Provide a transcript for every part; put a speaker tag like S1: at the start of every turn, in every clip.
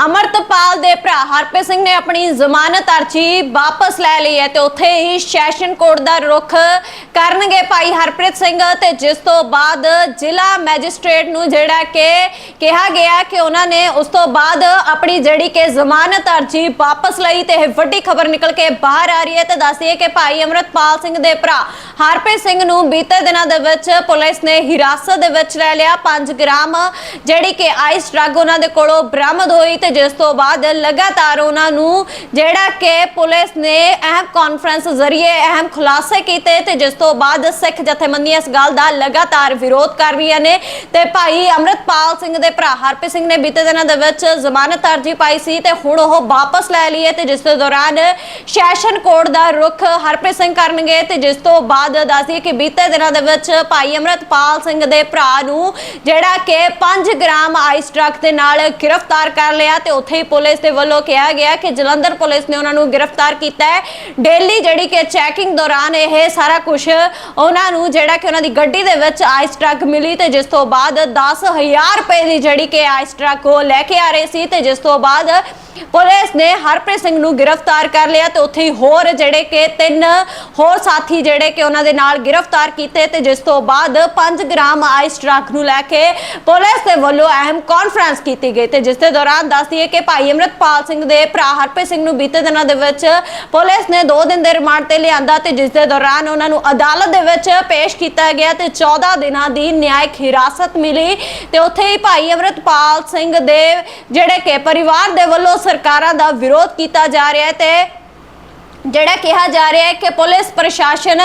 S1: ਅਮਰਤਪਾਲ ਦੇ ਭਰਾ ਹਰਪ੍ਰੀਤ ਸਿੰਘ ਨੇ ਆਪਣੀ ਜ਼ਮਾਨਤ ਅਰਜ਼ੀ ਵਾਪਸ ਲੈ ਲਈ ਹੈ ਤੇ ਉੱਥੇ ਹੀ ਸੈਸ਼ਨ ਕੋਰਟ ਦਾ ਰੁਖ ਕਰਨਗੇ ਭਾਈ ਹਰਪ੍ਰੀਤ ਸਿੰਘ ਤੇ ਜਿਸ ਤੋਂ ਬਾਅਦ ਜ਼ਿਲ੍ਹਾ ਮੈਜਿਸਟ੍ਰੇਟ ਨੂੰ ਜਿਹੜਾ ਕਿ ਕਿਹਾ ਗਿਆ ਕਿ ਉਹਨਾਂ ਨੇ ਉਸ ਤੋਂ ਬਾਅਦ ਆਪਣੀ ਜਿਹੜੀ ਕਿ ਜ਼ਮਾਨਤ ਅਰਜ਼ੀ ਵਾਪਸ ਲਈ ਤੇ ਇਹ ਵੱਡੀ ਖਬਰ ਨਿਕਲ ਕੇ ਬਾਹਰ ਆ ਰਹੀ ਹੈ ਤੇ ਹੈ ਕਿ ਭਾਈ ਅਮਰਤਪਾਲ ਸਿੰਘ ਦੇ ਭਰਾ ਹਰਪ੍ਰੀਤ ਸਿੰਘ ਨੂੰ ਬੀਤੇ ਦਿਨਾਂ ਦੇ ਵਿੱਚ ਪੁਲਿਸ ਨੇ ਹਿਰਾਸਤ ਦੇ ਵਿੱਚ ਲੈ ਲਿਆ। 5 ਗ੍ਰਾਮ ਜਿਹੜੀ ਕਿ ਆਈਸ ਡਰੱਗ ਉਹਨਾਂ ਦੇ ਕੋਲੋਂ ਬਰਾਮਦ ਹੋਈ ਤੇ ਜਿਸ ਤੋਂ ਬਾਅਦ ਲਗਾਤਾਰ ਉਹਨਾਂ ਨੂੰ ਜਿਹੜਾ ਕਿ ਪੁਲਿਸ ਨੇ ਅਹਿਮ ਕਾਨਫਰੰਸ ਜ਼ਰੀਏ ਅਹਿਮ ਖੁਲਾਸੇ ਕੀਤੇ ਤੇ ਜਿਸ ਤੋਂ ਬਾਅਦ ਸਿੱਖ ਜਥੇਬੰਦੀਆਂ ਇਸ ਗੱਲ ਦਾ ਲਗਾਤਾਰ ਵਿਰੋਧ ਕਰ ਰਹੀਆਂ ਨੇ। ਤੇ ਭਾਈ ਅਮਰਤਪਾਲ ਸਿੰਘ ਦੇ ਭਰਾ ਹਰਪ੍ਰੀਤ ਸਿੰਘ ਨੇ ਬੀਤੇ ਦਿਨਾਂ ਦੇ ਵਿੱਚ ਜ਼ਮਾਨਤ ਅਰਜ਼ੀ ਪਾਈ ਸੀ ਤੇ ਹੁਣ ਉਹ ਵਾਪਸ ਲੈ ਲਈ ਹੈ ਤੇ ਜਿਸ ਦੇ ਦੌਰਾਨ ਸੈਸ਼ਨ ਕੋਰਟ ਦਾ ਰੁਖ ਹਰਪ੍ਰੀਤ ਸਿੰਘ ਕਰਨਗੇ ਤੇ ਜਿਸ ਤੋਂ ਬਾਅਦ ਦੱਸਦੀ ਕਿ ਬੀਤੇ ਦਿਨਾਂ ਦੇ ਵਿੱਚ ਭਾਈ ਅਮਰਤਪਾਲ ਸਿੰਘ ਦੇ ਭਰਾ ਨੂੰ ਜਿਹੜਾ ਕਿ 5 ਗ੍ਰਾਮ ਆਈਸ ਟਰੱਕ ਦੇ ਨਾਲ ਗ੍ਰਿਫਤਾਰ ਕਰ ਲਿਆ ਤੇ ਉੱਥੇ ਹੀ ਪੁਲਿਸ ਦੇ ਵੱਲੋਂ ਕਿਹਾ ਗਿਆ ਕਿ ਜਲੰਧਰ ਪੁਲਿਸ ਨੇ ਉਹਨਾਂ ਨੂੰ ਗ੍ਰਿਫਤਾਰ ਕੀਤਾ ਹੈ। ਡੇਲੀ ਜਿਹੜੀ ਕਿ ਚੈਕਿੰਗ ਦੌਰਾਨ ਇਹ ਸਾਰਾ ਕੁਝ ਉਹਨਾਂ ਨੂੰ ਜਿਹੜਾ ਕਿ ਉਹਨਾਂ ਦੀ ਗੱਡੀ ਦੇ ਵਿੱਚ ਆਈਸ ਟਰੱਕ ਮਿਲੀ ਤੇ ਜਿਸ ਤੋਂ ਬਾਅਦ 10000 ਰੁਪਏ ਦੀ ਜਿਹੜੀ ਕਿ ਆਈਸ ਟਰੱਕ ਉਹ ਲੈ ਕੇ ਆ ਰਹੇ ਸੀ ਤੇ ਜਿਸ ਤੋਂ ਬਾਅਦ ਪੁਲਿਸ ਨੇ ਹਰਪ੍ਰੀਤ ਸਿੰਘ ਨੂੰ ਗ੍ਰਿਫਤਾਰ ਕਰ ਲਿਆ ਤੇ ਉੱਥੇ ਹੀ ਹੋਰ ਜਿਹੜੇ ਕਿ ਤਿੰਨ ਹੋਰ ਸਾਥੀ ਜਿਹੜੇ ਕਿ ਉਹਨਾਂ ਦੇ ਨਾਲ ਗ੍ਰਿਫਤਾਰ ਕੀਤੇ ਤੇ ਜਿਸ ਤੋਂ ਬਾਅਦ 5 ਗ੍ਰਾਮ ਆਈਸ ਡਰੱਗ ਨੂੰ ਲੈ ਕੇ ਪੁਲਿਸ ਦੇ ਵੱਲੋਂ ਅਹਿਮ ਕਾਨਫਰੰਸ ਕੀਤੀ ਗਈ ਤੇ ਜਿਸ ਦੇ ਦੌਰਾਨ ਦੱਸਦੀ ਕਿ ਭਾਈ ਅਮਰਤਪਾਲ ਸਿੰਘ ਦੇ ਭਰਾ ਹਰਪ੍ਰੀਤ ਸਿੰਘ ਨੂੰ ਬੀਤੇ ਦਿਨਾਂ ਦੇ ਵਿੱਚ ਪੁਲਿਸ ਨੇ 2 ਦਿਨ ਦੇ ਰਿਮਾਂਡ ਤੇ ਲਿਆਂਦਾ ਤੇ ਜਿਸ ਦੇ ਦੌਰਾਨ ਉਹਨਾਂ ਨੂੰ ਅਦਾਲਤ ਦੇ ਵਿੱਚ ਪੇਸ਼ ਕੀਤਾ ਗਿਆ ਤੇ 14 ਦਿਨਾਂ ਦੀ ਨਿਆਇਕ ਹਿਰਾਸਤ ਮਿਲੀ ਤੇ ਉੱਥੇ ਹੀ ਭਾਈ ਅਮਰਤਪਾਲ ਸਿੰਘ ਦੇ ਜਿਹੜੇ ਕਿ ਪਰਿਵਾਰ ਦੇ ਵੱਲੋਂ ਸਰਕਾਰਾਂ ਦਾ ਵਿਰੋਧ ਕੀਤਾ ਜਾ ਰਿਹਾ ਹੈ ਤੇ ਜਿਹੜਾ ਕਿਹਾ ਜਾ ਰਿਹਾ ਹੈ ਕਿ ਪੁਲਿਸ ਪ੍ਰਸ਼ਾਸਨ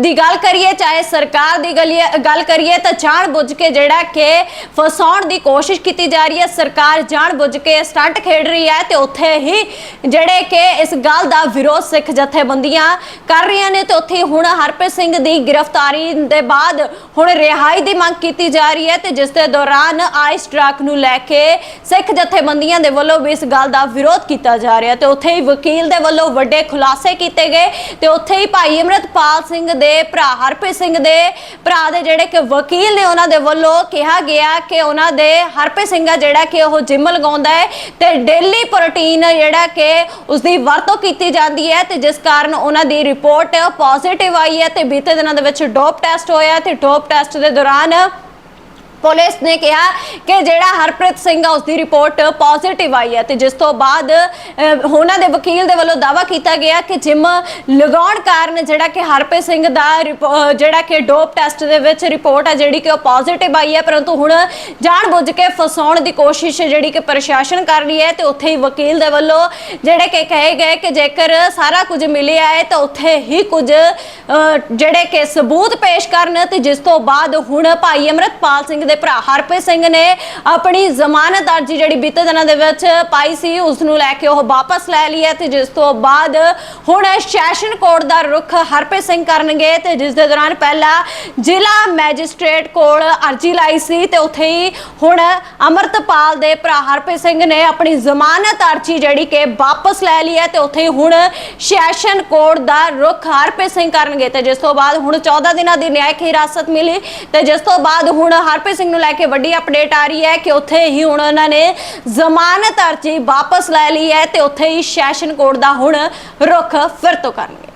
S1: ਦੀ ਗੱਲ ਕਰੀਏ, ਚਾਹੇ ਸਰਕਾਰ ਦੀ ਗਲੀਏ- ਗੱਲ ਕਰੀਏ, ਤਾਂ ਜਾਣ ਬੁੱਝ ਕੇ ਜਿਹੜਾ ਕਿ ਫਸਾਉਣ ਦੀ ਕੋਸ਼ਿਸ਼ ਕੀਤੀ ਜਾ ਰਹੀ ਹੈ। ਸਰਕਾਰ ਜਾਣ ਬੁੱਝ ਕੇ ਸਟੰਟ ਖੇਡ ਰਹੀ ਹੈ ਤੇ ਉੱਥੇ ਹੀ ਜਿਹੜੇ ਕਿ ਇਸ ਗੱਲ ਦਾ ਵਿਰੋਧ ਸਿੱਖ ਜਥੇਬੰਦੀਆਂ ਕਰ ਰਹੀਆਂ ਨੇ ਤੇ ਉੱਥੇ ਹੁਣ ਹਰਪ੍ਰੀਤ ਸਿੰਘ ਦੀ ਗ੍ਰਿਫਤਾਰੀ ਦੇ ਬਾਅਦ ਹੁਣ ਰਿਹਾਈ ਦੀ ਮੰਗ ਕੀਤੀ ਜਾ ਰਹੀ ਹੈ ਤੇ ਜਿਸ ਦੇ ਦੌਰਾਨ ਆਈਸ ਟਰੱਕ ਨੂੰ ਲੈ ਕੇ ਸਿੱਖ ਜਥੇਬੰਦੀਆਂ ਦੇ ਵੱਲੋਂ ਵੀ ਇਸ ਗੱਲ ਦਾ ਵਿਰੋਧ ਕੀਤਾ ਜਾ ਰਿਹਾ ਤੇ ਉੱਥੇ ਹੀ ਵਕੀਲ ਦੇ ਵੱਲੋਂ ਵੱਡੇ ਖੁਲਾਸੇ ਕੀਤੇ ਗਏ ਤੇ ਉੱਥੇ ਹੀ ਭਾਈ ਅਮਰਤਪਾਲ ਸਿੰਘ ਦੇ ਭਰਾ ਹਰਪ੍ਰੀਤ ਸਿੰਘ ਦੇ ਭਰਾ ਦੇ ਜਿਹੜੇ ਕਿ ਵਕੀਲ ਨੇ ਉਹਨਾਂ ਦੇ ਵੱਲੋਂ ਕਿਹਾ ਗਿਆ ਕਿ ਉਹਨਾਂ ਦੇ ਹਰਪ੍ਰੀਤ ਸਿੰਘ ਆ ਜਿਹੜਾ ਕਿ ਉਹ ਜਿਮ ਲਗਾਉਂਦਾ ਹੈ ਤੇ ਡੇਲੀ ਪ੍ਰੋਟੀਨ ਜਿਹੜਾ ਕਿ ਉਸ ਦੀ ਵਰਤੋਂ ਕੀਤੀ ਜਾਂਦੀ ਹੈ ਤੇ ਜਿਸ ਕਾਰਨ ਉਹਨਾਂ ਦੀ ਰਿਪੋਰਟ ਪੋਜ਼ਿਟਿਵ ਆਈ ਹੈ ਤੇ ਬੀਤੇ ਦਿਨਾਂ ਦੇ ਵਿੱਚ ਡੋਪ ਟੈਸਟ ਹੋਇਆ ਤੇ ਡੋਪ ਟੈਸਟ ਦੇ ਦੌਰਾਨ ਪੁਲਿਸ ਨੇ ਕਿਹਾ ਕਿ ਜਿਹੜਾ ਹਰਪ੍ਰੀਤ ਸਿੰਘ ਆ ਉਸ ਦੀ ਰਿਪੋਰਟ ਪੋਜ਼ਿਟਿਵ ਆਈ ਹੈ ਤੇ ਜਿਸ ਤੋਂ ਬਾਅਦ ਉਹਨਾਂ ਦੇ ਵਕੀਲ ਦੇ ਵੱਲੋਂ ਦਾਵਾ ਕੀਤਾ ਗਿਆ ਕਿ ਜਿਮ ਲਗਾਉਣ ਕਾਰਨ ਜਿਹੜਾ ਕਿ ਹਰਪ੍ਰੀਤ ਸਿੰਘ ਦਾ ਰਿਪੋ- ਜਿਹੜਾ ਕਿ ਡੋਪ ਟੈਸਟ ਦੇ ਵਿੱਚ ਰਿਪੋਰਟ ਆ, ਜਿਹੜੀ ਕਿ ਉਹ ਪੋਜ਼ਿਟਿਵ ਆਈ ਹੈ, ਪਰੰਤੂ ਹੁਣ ਜਾਣ ਬੁੱਝ ਕੇ ਫਸਾਉਣ ਦੀ ਕੋਸ਼ਿਸ਼ ਜਿਹੜੀ ਕਿ ਪ੍ਰਸ਼ਾਸਨ ਕਰ ਰਹੀ ਹੈ ਤੇ ਉੱਥੇ ਹੀ ਵਕੀਲ ਦੇ ਵੱਲੋਂ ਜਿਹੜੇ ਕਿ ਕਹੇ ਗਏ ਕਿ ਜੇਕਰ ਸਾਰਾ ਕੁਝ ਮਿਲਿਆ ਹੈ ਤਾਂ ਉੱਥੇ ਹੀ ਕੁਝ ਜਿਹੜੇ ਕਿ ਸਬੂਤ ਪੇਸ਼ ਕਰਨ ਤੇ ਜਿਸ ਤੋਂ ਬਾਅਦ ਹੁਣ ਭਾਈ ਅਮਰਤਪਾਲ ਸਿੰਘ ਦੇ ਭਰਾ ਹਰਪ੍ਰੀਤ ਸਿੰਘ ਨੇ ਆਪਣੀ ਜ਼ਮਾਨਤ ਅਰਜ਼ੀ ਜਿਹੜੀ ਬੀਤੇ ਦਿਨਾਂ ਦੇ ਵਿੱਚ ਪਾਈ ਸੀ, ਉਸ ਨੂੰ ਲੈ ਕੇ ਉਹ ਵਾਪਸ ਲੈ ਲਈ ਹੈ ਤੇ ਜਿਸ ਤੋਂ ਬਾਅਦ ਹੁਣ ਸੈਸ਼ਨ ਕੋਰਟ ਦਾ ਰੁਖ ਹਰਪ੍ਰੀਤ ਸਿੰਘ ਕਰਨਗੇ ਤੇ ਜਿਸ ਦੇ ਦੌਰਾਨ ਪਹਿਲਾਂ ਜ਼ਿਲ੍ਹਾ ਮੈਜਿਸਟ੍ਰੇਟ ਕੋਲ ਅਰਜ਼ੀ ਲਾਈ ਸੀ ਤੇ ਉੱਥੇ ਹੀ ਹੁਣ ਅਮਰਤਪਾਲ ਦੇ ਭਰਾ ਹਰਪ੍ਰੀਤ ਸਿੰਘ ਨੇ ਆਪਣੀ ਜ਼ਮਾਨਤ ਅਰਜ਼ੀ ਜਿਹੜੀ ਕਿ ਵਾਪਸ ਲੈ ਲਈ ਹੈ ਤੇ ਉੱਥੇ ਹੁਣ ਸੈਸ਼ਨ ਕੋਰਟ ਦਾ ਰੁਖ ਹਰਪ੍ਰੀਤ ਸਿੰਘ ਕਰਨਗੇ ਤੇ ਜਿਸ ਤੋਂ ਬਾਅਦ ਹੁਣ 14 ਦਿਨਾਂ ਦੀ ਨਿਆਇਕ ਹਿਰਾਸਤ ਮਿਲੀ ਤੇ ਜਿਸ ਤੋਂ ਬਾਅਦ ਹੁਣ ਹਰਪ੍ਰੀਤ ਸਿੰਘ ਨੂੰ ਲੈ ਕੇ ਵੱਡੀ ਅਪਡੇਟ ਆ ਰਹੀ ਹੈ ਕਿ ਉੱਥੇ ਹੀ ਹੁਣ ਉਹਨਾਂ ਨੇ ਜ਼ਮਾਨਤ ਅਰਜ਼ੀ ਵਾਪਸ ਲੈ ਲਈ ਹੈ ਤੇ ਉੱਥੇ ਹੀ ਸੈਸ਼ਨ ਕੋਰਟ ਦਾ ਹੁਣ ਰੁਖ ਫਿਰ ਤੋਂ ਕਰਨਗੇ।